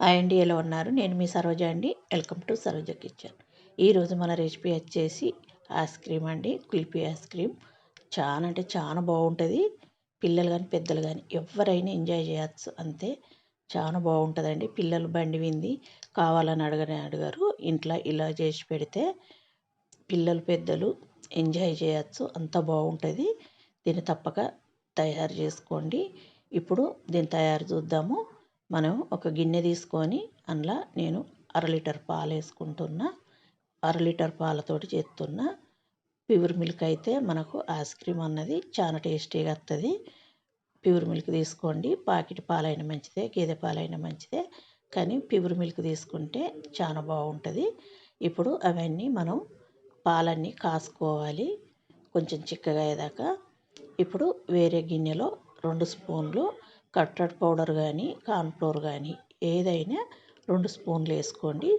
Hi అండి ఎలా ఉన్నారు. నేను మీ సరోజ అండి. Welcome to Saroja kitchen. ఈరోజు మన రెసిపీ వచ్చేసి ఐస్ క్రీమ్ అండి. Kulfi ice cream. చాలా అంటే చాలా బాగుంటుంది. పిల్లలు కానీ పెద్దలు కానీ ఎవరైనా ఎంజాయ్ చేయొచ్చు అంతే. చాలా బాగుంటుందండి. పిల్లలు బండి వింది. కావాలని అడగని అడిగారు. ఇంట్లో ఇలా చేసి పెడితే పిల్లలు పెద్దలు ఎంజాయ్ చేయొచ్చు. అంత బాగుంటుంది. దీన్ని తప్పక తయారు చేసుకోండి. ఇప్పుడు దీన్ని తయారు చూద్దాము. మనం ఒక గిన్నె తీసుకొని అందులో నేను అర లీటర్ పాలు వేసుకుంటున్నా. అర లీటర్ పాలతోటి చేస్తున్నా. ప్యూర్ మిల్క్ అయితే మనకు ఐస్ క్రీమ్ అన్నది చాలా టేస్టీగా వస్తుంది ప్యూర్ మిల్క్ తీసుకోండి. పాకెట్ పాలైనా మంచిదే గేదె పాలైనా మంచిదే. కానీ ప్యూర్ మిల్క్ తీసుకుంటే చాలా బాగుంటుంది. ఇప్పుడు అవన్నీ మనం పాలన్నీ కాసుకోవాలి. కొంచెం చిక్కగా అయ్యేదాకా ఇప్పుడు వేరే గిన్నెలో రెండు స్పూన్లు కట్టెడ్ పౌడర్ కానీ కార్న్ఫ్లోర్ కానీ ఏదైనా రెండు స్పూన్లు వేసుకోండి.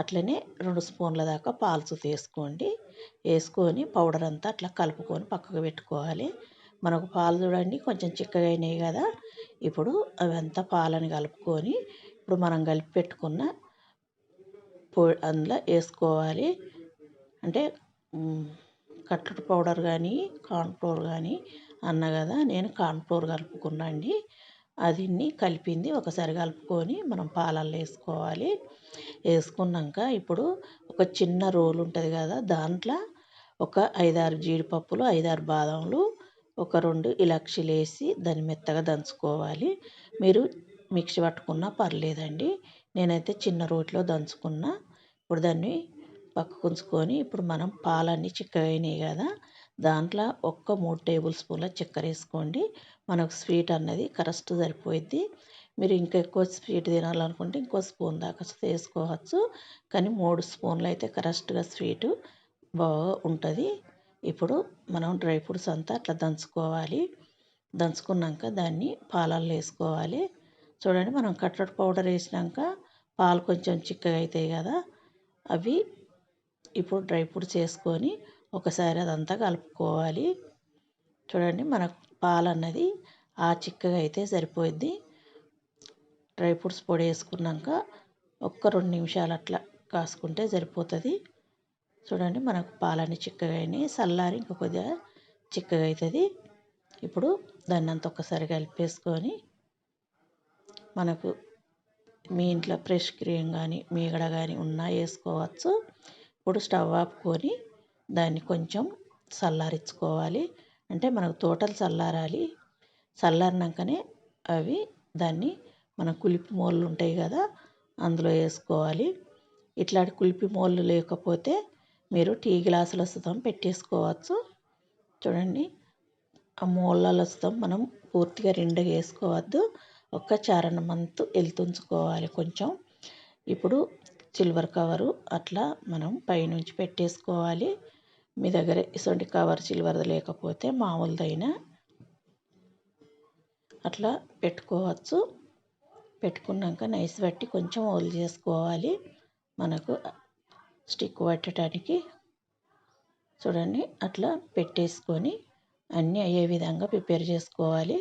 అట్లనే రెండు స్పూన్ల దాకా పాలు వేసుకోండి వేసుకొని పౌడర్ అంతా అట్లా కలుపుకొని పక్కకు పెట్టుకోవాలి. మనకు పాలు చూడండి కొంచెం చిక్కగా అయినాయి కదా. ఇప్పుడు అవంతా పాలని కలుపుకొని ఇప్పుడు మనం కలిపి పెట్టుకున్న పొ అందులో వేసుకోవాలి. అంటే కట్టర్డ్ పౌడర్ కానీ కార్న్ఫ్లోర్ కానీ అన్న కదా నేను కార్న్ఫ్లోర్ కలుపుకున్నా అండి. అదిన్ని కలిపింది ఒకసారి కలుపుకొని మనం పాలల్లో వేసుకోవాలి. వేసుకున్నాక ఇప్పుడు ఒక చిన్న రోల్ ఉంటుంది కదా దాంట్లో ఒక ఐదారు జీడిపప్పులు ఐదారు బాదంలు ఒక రెండు ఇలాక్షీలు వేసి దాన్ని మెత్తగా దంచుకోవాలి. మీరు మిక్సీ పట్టుకున్నా పర్లేదండి. నేనైతే చిన్న రోట్లో దంచుకున్నా. ఇప్పుడు దాన్ని పక్కకు ఉంచుకొని ఇప్పుడు మనం పాలన్నీ చిక్కగా అయినాయి కదా దాంట్లో ఒక్క మూడు టేబుల్ స్పూన్ల చక్కెర వేసుకోండి. మనకు స్వీట్ అన్నది కరెక్ట్ సరిపోయిద్ది. మీరు ఇంకా ఎక్కువ స్వీట్ తినాలనుకుంటే ఇంకో స్పూన్ దాకా వేసుకోవచ్చు. కానీ మూడు స్పూన్లు అయితే కరెక్ట్గా స్వీట్ బాగా ఉంటుంది. ఇప్పుడు మనం డ్రై ఫ్రూట్స్ అంతా అట్లా దంచుకోవాలి. దంచుకున్నాక దాన్ని పాలల్లో వేసుకోవాలి. చూడండి మనం కట్లెట్ పౌడర్ వేసినాక పాలు కొంచెం చిక్కగా అవుతాయి కదా. అవి ఇప్పుడు డ్రై ఫ్రూట్స్ వేసుకొని ఒకసారి అదంతా కలుపుకోవాలి. చూడండి మన పాలు అన్నది ఆ చిక్కగా అయితే సరిపోద్ది డ్రై ఫ్రూట్స్ పొడి వేసుకున్నాక ఒక్క రెండు నిమిషాలు అట్లా కాసుకుంటే సరిపోతుంది. చూడండి మనకు పాలని చిక్కగా అయినాయి. చల్లారి ఇంకా కొద్దిగా చిక్కగా అవుతుంది ఇప్పుడు దాన్ని అంత ఒక్కసారి కలిపేసుకొని మనకు మీ ఇంట్లో ఫ్రెష్ క్రీమ్ కానీ మీగడ కానీ ఉన్నా వేసుకోవచ్చు. ఇప్పుడు స్టవ్ ఆపుకొని దాన్ని కొంచెం చల్లారించుకోవాలి అంటే మనకు తోటలు చల్లారాలి. చల్లారినాకనే అవి దాన్ని మన కులిపి మోళ్ళు ఉంటాయి కదా అందులో వేసుకోవాలి. ఇట్లాంటి కులిపి మోళ్ళు లేకపోతే మీరు టీ గ్లాసుల సుతం పెట్టేసుకోవచ్చు. చూడండి ఆ మోళ్ళలో సుతం మనం పూర్తిగా రెండుగా వేసుకోవద్దు. ఒక్క చారణమంతు ఎలుతుంచుకోవాలి కొంచెం. ఇప్పుడు సిల్వర్ కవరు అట్లా మనం పైనుంచి పెట్టేసుకోవాలి. మీ దగ్గర ఇటువంటి కవర్ సిల్వర్ది లేకపోతే మామూలుదైనా అట్లా పెట్టుకోవచ్చు. పెట్టుకున్నాక నైస్ పట్టి కొంచెం ఓల్ చేసుకోవాలి. మనకు స్టిక్ పట్టడానికి చూడండి అట్లా పెట్టేసుకొని అన్నీ అయ్యే విధంగా ప్రిపేర్ చేసుకోవాలి.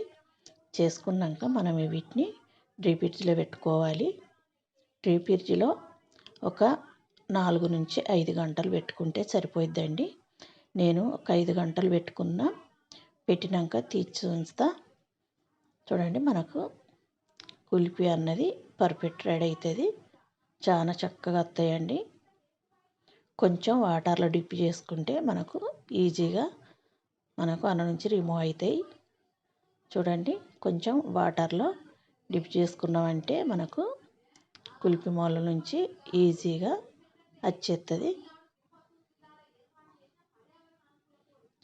చేసుకున్నాక మనం వీటిని డ్రీ ఫ్రిడ్జ్లో పెట్టుకోవాలి. డ్రీ ఫ్రిడ్జ్లో ఒక నాలుగు నుంచి ఐదు గంటలు పెట్టుకుంటే సరిపోయిద్దండి. నేను ఒక ఐదు గంటలు పెట్టుకున్న పెట్టినాక తీర్చి ఉంచుతా. చూడండి మనకు కుల్ఫీ అన్నది పర్ఫెక్ట్ రెడీ అవుతుంది చాలా చక్కగా వస్తాయండి. కొంచెం వాటర్లో డిప్ చేసుకుంటే మనకు ఈజీగా మనకు అన్న నుంచి రిమూవ్ అవుతాయి చూడండి కొంచెం వాటర్లో డిప్ చేసుకున్నామంటే మనకు కుల్పి మూల నుంచి ఈజీగా వచ్చేస్తుంది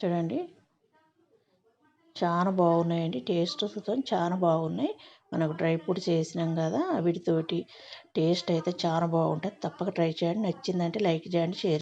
చూడండి. చాలా బాగున్నాయండి. టేస్ట్ సుతం చాలా బాగున్నాయి. మనకు డ్రై ఫ్రూట్స్ వేసినాం కదా వీటితోటి టేస్ట్ అయితే చాలా బాగుంటుంది. తప్పక ట్రై చేయండి. నచ్చిందంటే లైక్ చేయండి షేర్